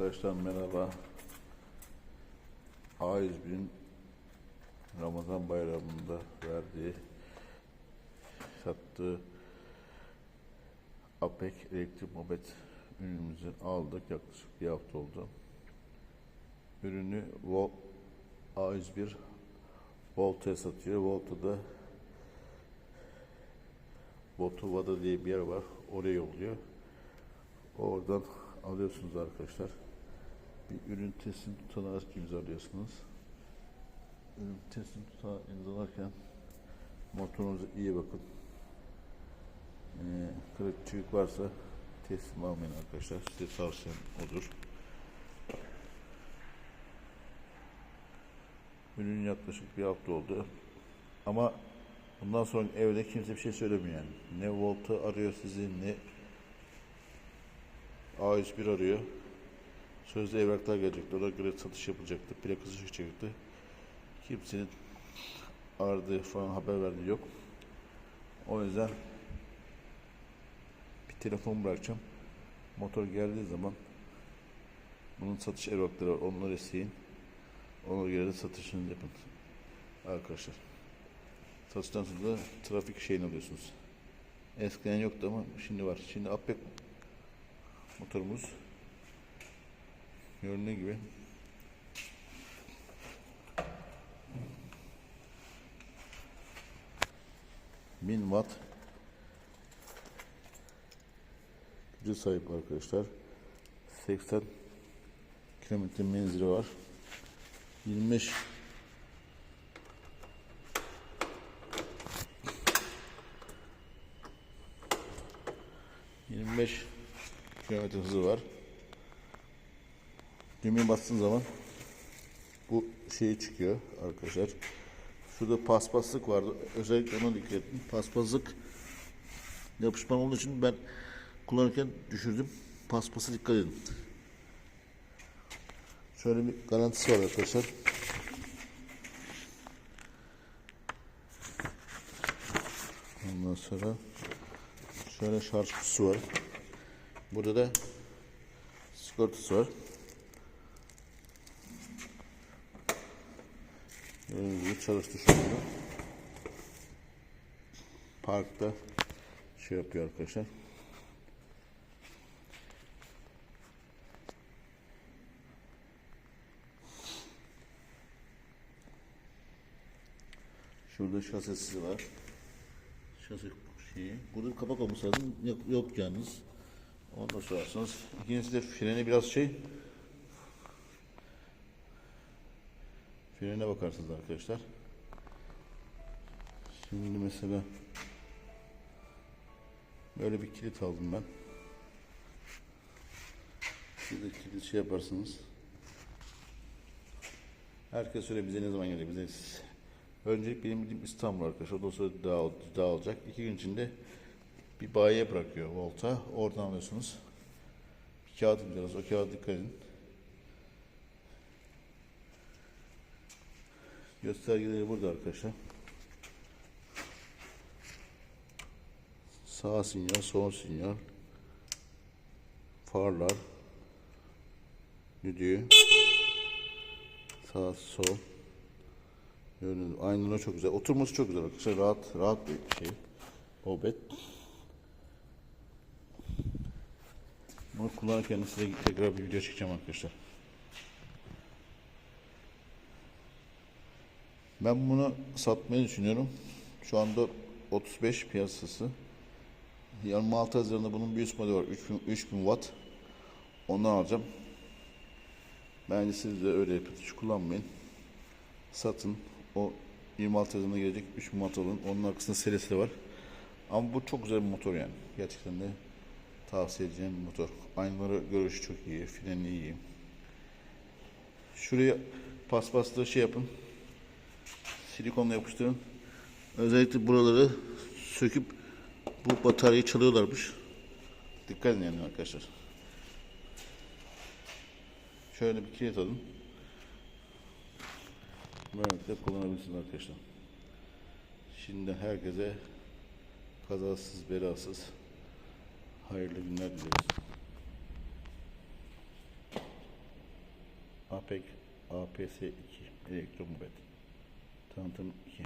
Arkadaşlar merhaba. A101'in Ramazan bayramında verdiği sattığı APEK elektrik mobet ürünümüzü aldık. Yaklaşık bir hafta oldu. Ürünü Vol A101 Volta'ya satıyor. Volta'da Botovada diye bir yer var. Oraya yolluyor. Oradan alıyorsunuz arkadaşlar. Bir ürün teslim tutanağı imzalıyorsunuz. Ürün teslim tutanağı imzalarken motorunuza iyi bakın. Ee, kırık çürük varsa teslim almayın arkadaşlar. Size tavsiyem odur. Ürün yaklaşık bir hafta oldu. Ama bundan sonra evde kimse bir şey söylemiyor yani. Ne Volta arıyor sizi ne A101 arıyor. Sözde evraklar gelecekti. Ona göre satış yapılacaktı. Plakası çıkacaktı. Kimsenin aradığı falan haber verdiği yok. O yüzden bir telefon bırakacağım. Motor geldiği zaman bunun satış evrakları var. Onları isteyin. Ona göre de satışını yapın. Arkadaşlar. Satıştan sonra da trafik şeyini alıyorsunuz. Eskiden yoktu ama şimdi var. Şimdi Apek motorumuz. Göründüğü gibi. Bin watt. Gücü sahip arkadaşlar. 80 kilometre menzili var. 25 25 kilometre hızı var. Düğmeye bastığın zaman bu şey çıkıyor arkadaşlar. Şurada paspaslık vardı. Özellikle ona dikkat edin. Paspaslık yapışman olduğu için ben kullanırken düşürdüm. Paspası dikkat edin. Şöyle bir garantisi var arkadaşlar. Ondan sonra şöyle şarj kutusu var. Burada da sigortası var. Çalıştı şu anda. Parkta şey yapıyor arkadaşlar. Şurada şasisi var. Şasi şeyi. Burada kapak olması lazım. Yok, yok yalnız. Ondan sorarsanız. İkincisi de freni biraz şey. Frene bakarsınız arkadaşlar. Şimdi mesela böyle bir kilit aldım ben. Şurada kilit şey yaparsınız. Herkes söyle bize ne zaman gelecek bize. Öncelik benim bildiğim İstanbul arkadaşlar. Ondan sonra daha, daha olacak. İki gün içinde bir bayiye bırakıyor Volta. Oradan alıyorsunuz. Bir kağıt imzalarız. O kağıda dikkat edin. Göstergeleri burada arkadaşlar. Sağ sinyal, sol sinyal. Farlar. Düdüğü. Sağ, sol. Gördüğünüz aynalar çok güzel. Oturması çok güzel arkadaşlar. Rahat, rahat bir şey. Obet. Bunu kullanırken size tekrar bir video çekeceğim arkadaşlar. Ben bunu satmayı düşünüyorum. Şu anda 35 piyasası. 26 Haziran'da bunun bir üst modeli var. 3000, 3000 watt. Ondan alacağım. Bence siz de öyle yapın. Hiç kullanmayın. Satın. O 26 Haziran'da gelecek 3000 watt alın. Onun arkasında serisi de var. Ama bu çok güzel bir motor yani. Gerçekten de tavsiye edeceğim motor. Aynaları görüşü çok iyi. Freni iyi. Şuraya paspaslı şey yapın silikonla yapıştırın. Özellikle buraları söküp bu bataryayı çalıyorlarmış. Dikkat edin yani arkadaşlar. Şöyle bir kilit alın. Böylelikle kullanabilirsiniz arkadaşlar. Şimdi herkese kazasız belasız hayırlı günler dileriz. APEC APS 2 Elektromobet Tanıtım 2